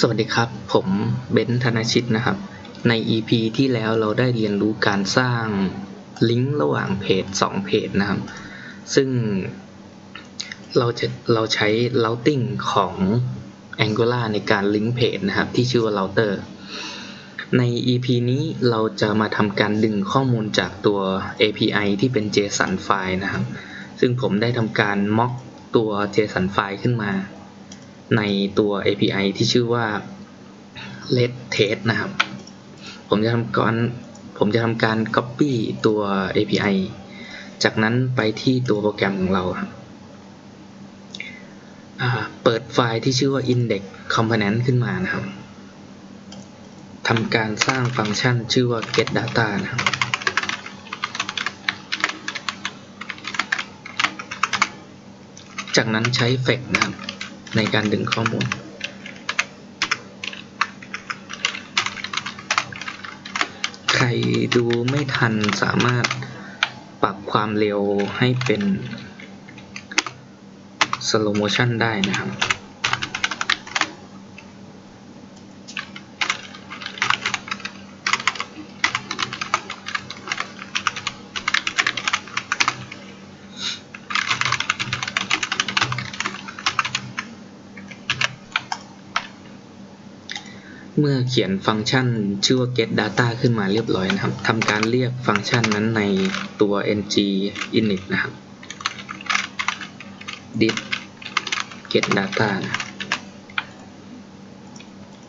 สวัสดีครับ ผมเบนธนชิตนะครับ ใน EP ที่แล้วเราได้เรียนรู้การสร้างลิงก์ระหว่างเพจ 2 เพจนะครับ ซึ่งเราจะเราใช้ routing ของ Angular ในการลิงก์เพจนะครับ ที่ชื่อว่า router ใน EP นี้เราจะมาทำการดึงข้อมูลจากตัว API ที่เป็น JSON ไฟล์นะครับ ซึ่งผมได้ทำการ mock ตัว JSON ไฟล์ขึ้นมา ในตัว API ที่ชื่อว่า let test นะครับ ผมจะทำการผมจะทำการ copy ตัว API จากนั้นไปที่ตัวโปรแกรมของเราครับเปิดไฟล์ที่ชื่อว่า index component ขึ้นมานะครับทำการสร้างฟังก์ชันชื่อว่า get data นะครับ จากนั้นใช้ fetch นะครับ ในการดึงข้อมูล ใครดูไม่ทันสามารถปรับความเร็วให้เป็น slow motion ได้นะครับ เมื่อเขียนฟังก์ชันชื่อว่า get data ขึ้นมาเรียบร้อยนะครับทำการเรียกฟังก์ชันนั้นในตัว ng init นะครับ div get data นะ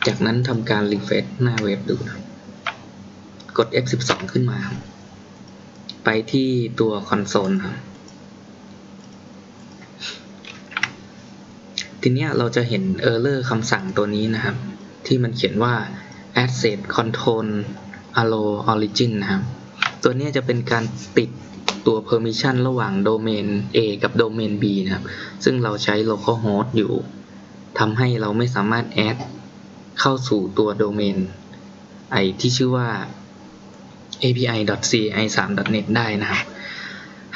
จากนั้นทำการ refresh หน้าเว็บดูนะครับกด F12 ขึ้นมาครับไปที่ตัวคอนโซลครับทีนี้เราจะเห็น error คำสั่งตัวนี้นะครับ ที่มันเขียนว่า asset control allow origin นะครับ ตัวนี้จะเป็นการติดตัว permission ระหว่าง domain A กับ domain B นะครับ ซึ่งเราใช้ localhost อยู่ทำให้เราไม่สามารถ add เข้าสู่ตัว domain ไอที่ชื่อว่า api.ci3.net ได้นะครับ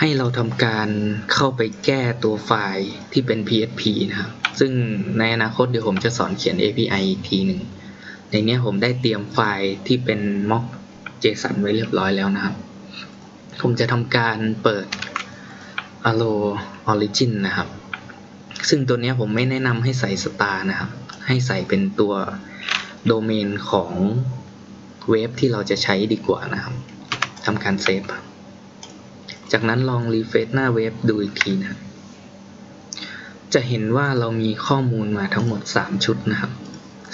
ให้เราทำการเข้าไปแก้ตัวไฟล์ที่เป็น PHP นะครับ ซึ่งในอนาคตเดี๋ยวผมจะสอนเขียน API อีกทีหนึ่งในนี้ผมได้เตรียมไฟล์ที่เป็น mock JSON ไว้เรียบร้อยแล้วนะครับ ผมจะทำการเปิด allo origin นะครับ ซึ่งตัวนี้ผมไม่แนะนำให้ใส่ star นะครับ ให้ใส่เป็นตัวโดเมนของเว็บที่เราจะใช้ดีกว่านะครับทำการเซฟจากนั้นลองรีเฟรชหน้าเว็บดูอีกทีนะครับ จะเห็นว่าเรามีข้อมูลมาทั้งหมด 3 ชุดนะครับ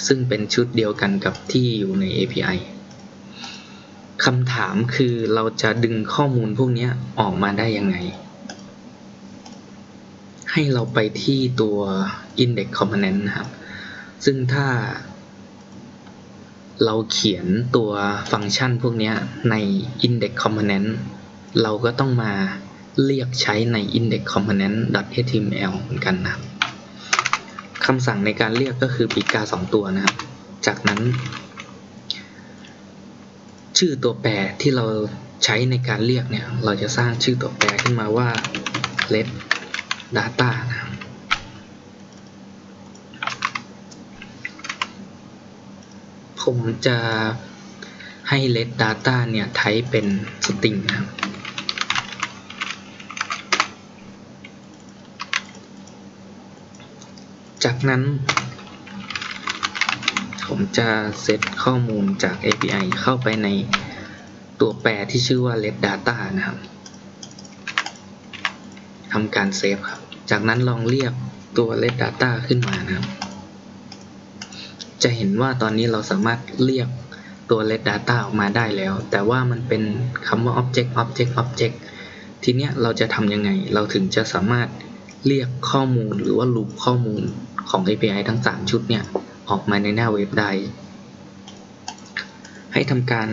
ซึ่งเป็นชุดเดียวกันกับที่อยู่ใน API คำถามคือเราจะดึงข้อมูลพวกนี้ออกมาได้ยังไง ให้เราไปที่ตัว index component นะครับ ซึ่งถ้า เราเขียนตัวฟังก์ชันพวกนี้ใน index component เราก็ต้องมา เรียกใช้ใน index component html เหมือนกันนะครับคำสั่งในการเรียกก็คือปีกา 2 ตัวนะครับ จากนั้น ชื่อตัวแปรที่เราใช้ในการเรียกเนี่ย เราจะสร้างชื่อตัวแปรขึ้นมาว่า let data นะครับผมจะให้ let data เนี่ย ไทป์เป็น string นะครับ จากนั้น ผมจะเซตข้อมูลจาก API เข้าไปในตัวแปรที่ชื่อว่า let data นะครับทำการเซฟครับ จากนั้นลองเรียกตัว let data ขึ้นมานะครับ จะเห็นว่าตอนนี้เราสามารถเรียกตัว let data ออกมาได้แล้ว แต่ว่ามันเป็นคำว่า object object object ทีเนี้ยเราจะทำยังไง เราถึงจะสามารถเรียกข้อมูลหรือว่า loop ข้อมูล ของ API ทั้ง 3 ชุดเนี่ย ออกมาในหน้าเว็บได้ให้ทำการ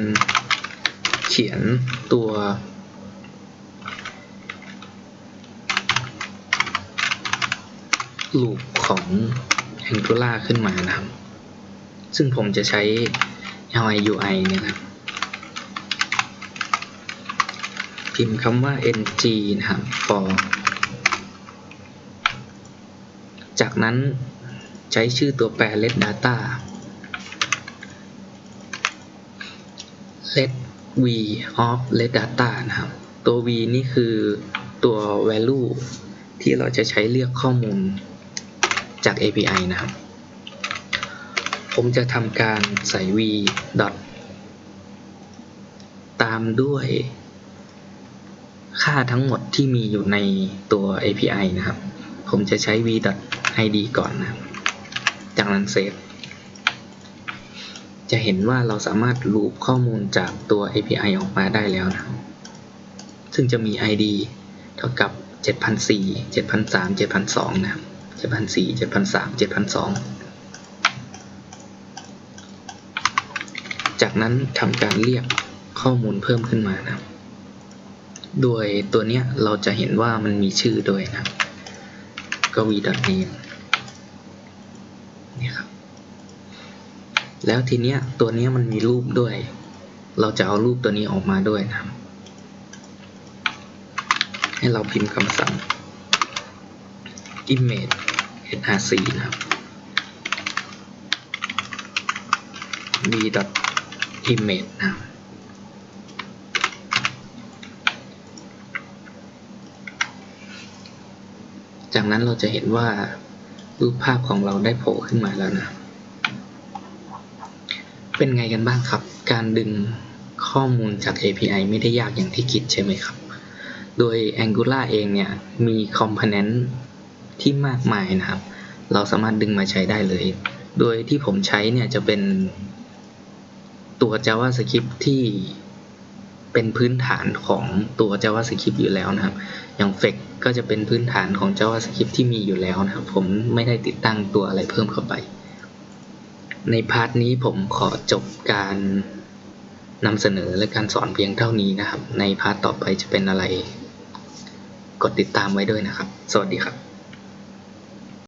เขียนตัว loop ของ Angular ขึ้นมานะครับ ซึ่งผมจะใช้ LIUI เนี่ยนะครับพิมพ์คำว่า ng นะครับ for จากนั้นใช้ชื่อตัวแปร let data let v of let data นะครับ ตัว v นี่คือตัว value ที่เราจะใช้เลือกข้อมูลจาก API นะครับ ผมจะทำการใส่ v ดอทตามด้วยค่าทั้งหมดที่มีอยู่ในตัว API นะครับ ผมจะใช้ v.id ก่อนนะจากนั้นเซฟจะเห็นว่าเราสามารถลูปข้อมูลจากตัว API ออกมาได้แล้วนะ ซึ่งจะมี ID เท่ากับ 7,004 7,003 7,002 นะครับ7,004 7,003 7,002 จากนั้นทำการเรียกข้อมูลเพิ่มขึ้นมานะ โดยตัวเนี้ยเราจะเห็นว่ามันมีชื่อด้วยนะ ก็ v.name เนี่ยครับ แล้วทีเนี้ยตัวเนี้ยมันมีรูปด้วย เราจะเอารูปตัวนี้ออกมาด้วยนะครับให้เราพิมพ์คำสั่ง image src นะครับ v image นะครับ จากนั้นเราจะเห็นว่ารูปภาพของเราได้โผล่ขึ้นมาแล้วนะ เป็นไงกันบ้างครับ การดึงข้อมูลจาก API ไม่ได้ยากอย่างที่คิดใช่ไหมครับ โดย Angular เองเนี่ย มี component ที่มากมายนะครับ เราสามารถดึงมาใช้ได้เลย โดยที่ผมใช้เนี่ยจะเป็นตัว JavaScript ที่ เป็นพื้นฐานของตัว JavaScript อยู่แล้วนะครับ อย่าง Flex ก็จะเป็นพื้นฐานของ JavaScript ที่มีอยู่แล้วนะครับ ผมไม่ได้ติดตั้งตัวอะไรเพิ่มเข้าไป ในพาร์ทนี้ผมขอจบการนำเสนอและการสอนเพียงเท่านี้นะครับ ในพาร์ทต่อไปจะเป็นอะไร กดติดตามไว้ด้วยนะครับ สวัสดีครับ